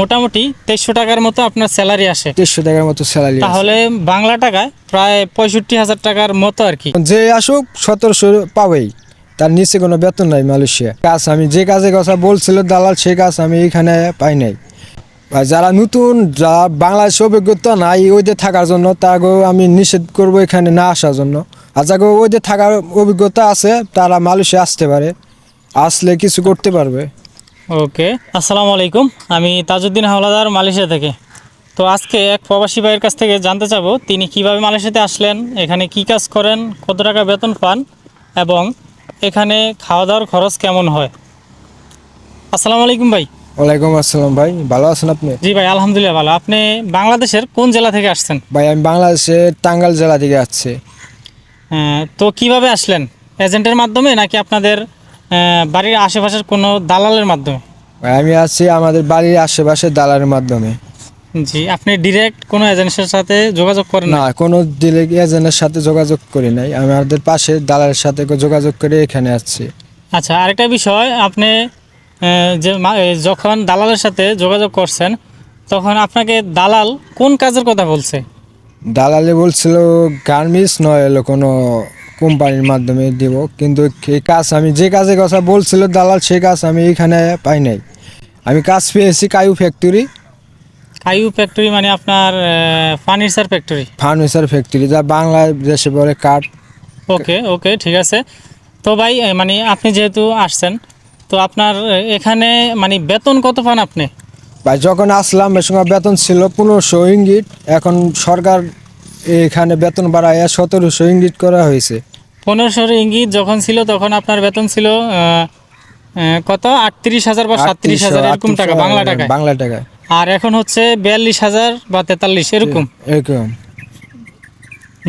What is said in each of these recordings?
মোটামুটি তেইশশো টাকার মতো আপনার স্যালারি আসে। দেড়শো টাকার মতো স্যালারি তাহলে বাংলা টাকায় প্রায় পঁয়ষট্টি হাজার টাকার মতো আর কি। যে আসুক সতেরোশো পাবেই। তার নিচে কোনো বেতন নাই মালয়েশিয়া। কাজ আমি যে কাজে কথা বলছিল দালাল সেই কাজ আমি এখানে পাই নাই। যারা নতুন যা বাংলাদেশে অভিজ্ঞতা নাই ওইদের থাকার জন্য তাকেও আমি নিষেধ করব এখানে না আসার জন্য। আর যাকে ওইদের থাকার অভিজ্ঞতা আছে তারা মালয়েশিয়া আসতে পারে। আসলে কিছু করতে পারবে। ওকে আসসালামু আলাইকুম। আমি তাজউদ্দিন হাওলাদার মালয়েশিয়া থেকে। তো আজকে এক প্রবাসী ভাইয়ের কাছ থেকে জানতে চাবো তিনি কীভাবে মালয়েশিয়াতে আসলেন এখানে কি কাজ করেন কত টাকা বেতন পান এবং এখানে খাওয়া দাওয়ার খরচ কেমন হয়। আসসালামু আলাইকুম ভাই। ওয়ালাইকুম আসসালাম ভাই ভালো আছেন আপনি? জি ভাই আলহামদুলিল্লাহ ভালো। আপনি বাংলাদেশের কোন জেলা থেকে আসছেন? ভাই আমি বাংলাদেশের টাঙ্গাইল জেলা থেকে আসছি। আহ, তো কীভাবে আসলেন? এজেন্টের মাধ্যমে নাকি আপনাদের বাড়ির আশেপাশের কোনো দালালের মাধ্যমে? আমি আছি আমাদের বাড়ির আশেপাশে দালালের মাধ্যমে। জি আপনি ডিরেক্ট কোনো এজেন্সির সাথে যোগাযোগ করেন না কোনো দিলে এজেন্টের সাথে যোগাযোগ করি নাই। আমাদের পাশে দালালের সাথে যোগাযোগ করে এখানে আসছি আচ্ছা আরেকটা বিষয় আপনি যে যখন দালালের সাথে যোগাযোগ করছেন তখন আপনাকে দালাল কোন কাজের কথা বলছে? দালালে বলছিল গার্মেন্টস নয় এলো কোনো কোম্পানির মাধ্যমে দিব। কিন্তু এই কাজ আমি যে কাজের কথা বলছিল দালাল সেই কাজ আমি এখানে পাই নাই। আমি কাজ পেয়েছি কায়ু ফ্যাক্টরি কায়ু ফ্যাক্টরি মানে আপনার ফার্নিচার ফ্যাক্টরি ফার্নিচার ফ্যাক্টরি যা বাংলাদেশে বলে কাঠ। ওকে ওকে ঠিক আছে। তো ভাই মানে আপনি যেহেতু আসছেন তো আপনার এখানে মানে বেতন কত পান আপনি? ভাই যখন আসলাম এর সময় বেতন ছিল পনেরোশো ইঙ্গিত। এখন সরকার এখানে বেতন বাড়ায় সতেরোশো ইঙ্গিত করা হয়েছে। পনেরোশো ইঙ্গিত যখন ছিল তখন আপনার বেতন ছিল কত? আটত্রিশ হাজার বা সাতত্রিশ হাজার এরকম টাকা বাংলা টাকা বাংলা টাকায়। আর এখন হচ্ছে বিয়াল্লিশ হাজার বা তেতাল্লিশ এরকম। এরকম।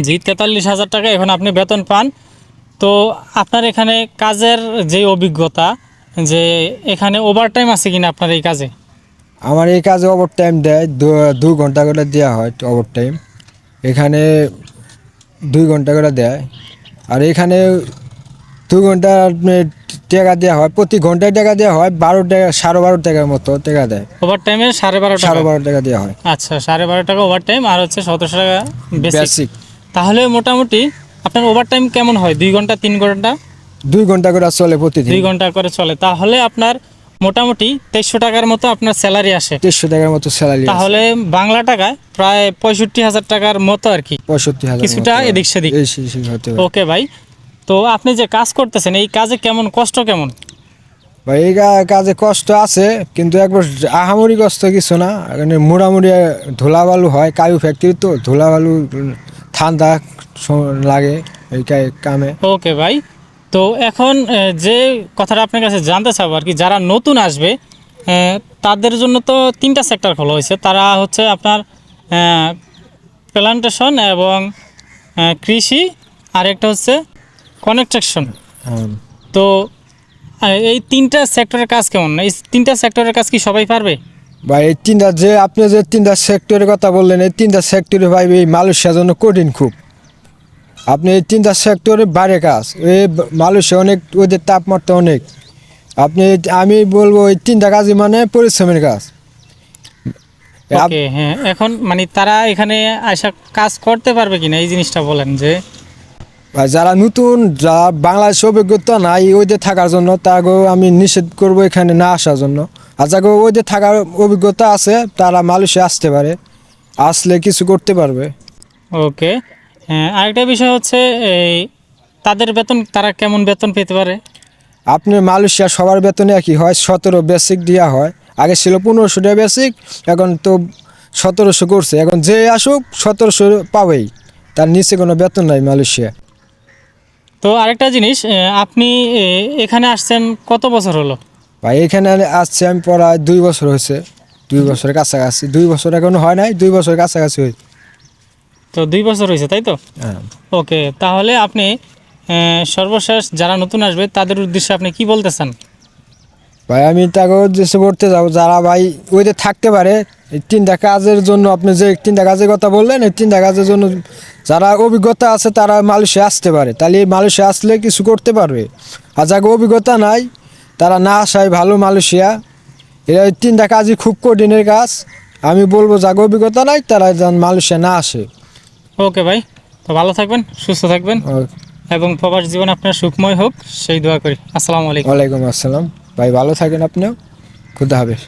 জি তেতাল্লিশ হাজার টাকা এখন আপনি বেতন পান। তো আপনার এখানে কাজের যে অভিজ্ঞতা যে এখানে ওভারটাইম আছে কিনা আপনার এই কাজে? আমার এই কাজে ওভার টাইম দেয় দু- ঘণ্টা করে দেওয়া হয় ওভার টাইম এখানে দুই ঘণ্টা করে দেয়। আর এখানে দু ঘণ্টা টাকা দেওয়া হয় প্রতি ঘন্টায় টাকা দেওয়া হয় বারো টাকা সাড়ে বারো টাকার মতো টাকা দেয়। ওভার টাইমে সাড়ে বারো সাড়ে বারো টাকা দেওয়া হয়। আচ্ছা সাড়ে বারো টাকা ওভারটাইম আর হচ্ছে সতেরোশো টাকা বেসিক তাহলে মোটামুটি আপনার ওভারটাইম কেমন হয়? দুই ঘণ্টা তিন ঘণ্টা? দুই ঘণ্টা করে চলে প্রতিদিন। দুই ঘণ্টা করে চলে। তাহলে আপনার মোটামুটি তেইশশো টাকার মতো আপনার স্যালারি আসে। দেড়শো টাকার মতো স্যালারি তাহলে বাংলা টাকায় প্রায় পঁয়ষট্টি হাজার টাকার মতো আর কি। পঁয়ষট্টি হাজার কিছুটা এদিক সেদিক। ওকে ভাই। তো আপনি যে কাজ করতেছেন এই কাজে কেমন কষ্ট কেমন? ভাই এই কাজে কষ্ট আছে কিন্তু একবার আহামরি কষ্ট কিছু না। এখানে মোটামুটি ধুলাবালু হয় কায়ু ফ্যাক্টরি তো ধুলাবালু ঠান্ডা লাগে এই কামে। ওকে ভাই। তো এখন যে কথাটা আপনার কাছে জানতে চাবো আর কি যারা নতুন আসবে তাদের জন্য তো তিনটা সেক্টর খোলা হয়েছে। তারা হচ্ছে আপনার প্লান্টেশন এবং কৃষি আর একটা হচ্ছে কনেকট্রাকশন হুম। তো এই তিনটা সেক্টরের কাজ কেমন? এই তিনটা সেক্টরের কাজ কি সবাই পারবে? ভাই এই তিনটা যে আপনি যে তিনটা সেক্টরের কথা বললেন এই তিনটা সেক্টরে ভাই এই মালয়েশিয়ার জন্য কঠিন খুব। আপনি এই তিনটা সেক্টরে বাইরে কাজ। এই মালয়েশিয়া অনেক ওদের তাপমাত্রা অনেক। আপনি আমি বলব এই তিনটা কাজই মানে পরিশ্রমের কাজ। হ্যাঁ এখন মানে তারা এখানে আসা কাজ করতে পারবে কিনা এই জিনিসটা বলেন যে। যারা নতুন যা বাংলাদেশে অভিজ্ঞতা নাই ওইদের থাকার জন্য তাকেও আমি নিষেধ করব এখানে না আসার জন্য। আর যাকে ওইদের থাকার অভিজ্ঞতা আছে তারা মালয়েশিয়া আসতে পারে। আসলে কিছু করতে পারবে। ওকে হ্যাঁ আরেকটা বিষয় হচ্ছে এই তাদের বেতন তারা কেমন বেতন পেতে পারে? আপনি মালয়েশিয়া সবার বেতন একই হয় সতেরো বেসিক দেওয়া হয়। আগে ছিল পনেরোশো টাকা বেসিক এখন তো সতেরোশো করছে। এখন যে আসুক সতেরোশো পাবেই। তার নিচে কোনো বেতন নাই মালয়েশিয়া। তো আরেকটা জিনিস আপনি এখানে আসছেন কত বছর হলো? ভাই এখানে আসছে আমি পড়ায় দুই বছর হয়েছে। দুই বছরের কাছাকাছি। দুই বছর এখনও হয় নাই দুই বছরের কাছাকাছি হয়েছে। তো দুই বছর হয়েছে তাই তো? হ্যাঁ। ওকে তাহলে আপনি সর্বশেষ যারা নতুন আসবে তাদের উদ্দেশ্যে আপনি কি বলতে চান ভাই আমি তাকে উদ্দেশ্যে করতে যাব যারা ভাই ওইদের থাকতে পারে এই তিনটা কাজের জন্য আপনি যে তিনটা কাজের কথা বললেন এই তিনটা কাজের জন্য যারা অভিজ্ঞতা আছে তারা মালয়েশিয়া আসতে পারে। তাহলে এই মালয়েশিয়া আসলে কিছু করতে পারবে। আর যাকে অভিজ্ঞতা নাই তারা না আসায় ভালো মালয়েশিয়া। এরা তিনটা কাজই খুব কঠিনের কাজ। আমি বলব যাকে অভিজ্ঞতা নাই তারা যেন মালয়েশিয়া না আসে। ওকে ভাই তো ভালো থাকবেন সুস্থ থাকবেন এবং প্রবাস জীবন আপনার সুখময় হোক সেই দোয়া করি। আসসালামু আলাইকুম। ওয়ালাইকুম আসসালাম। ভাই ভালো থাকেন আপনিও। খুদা হাফেজ।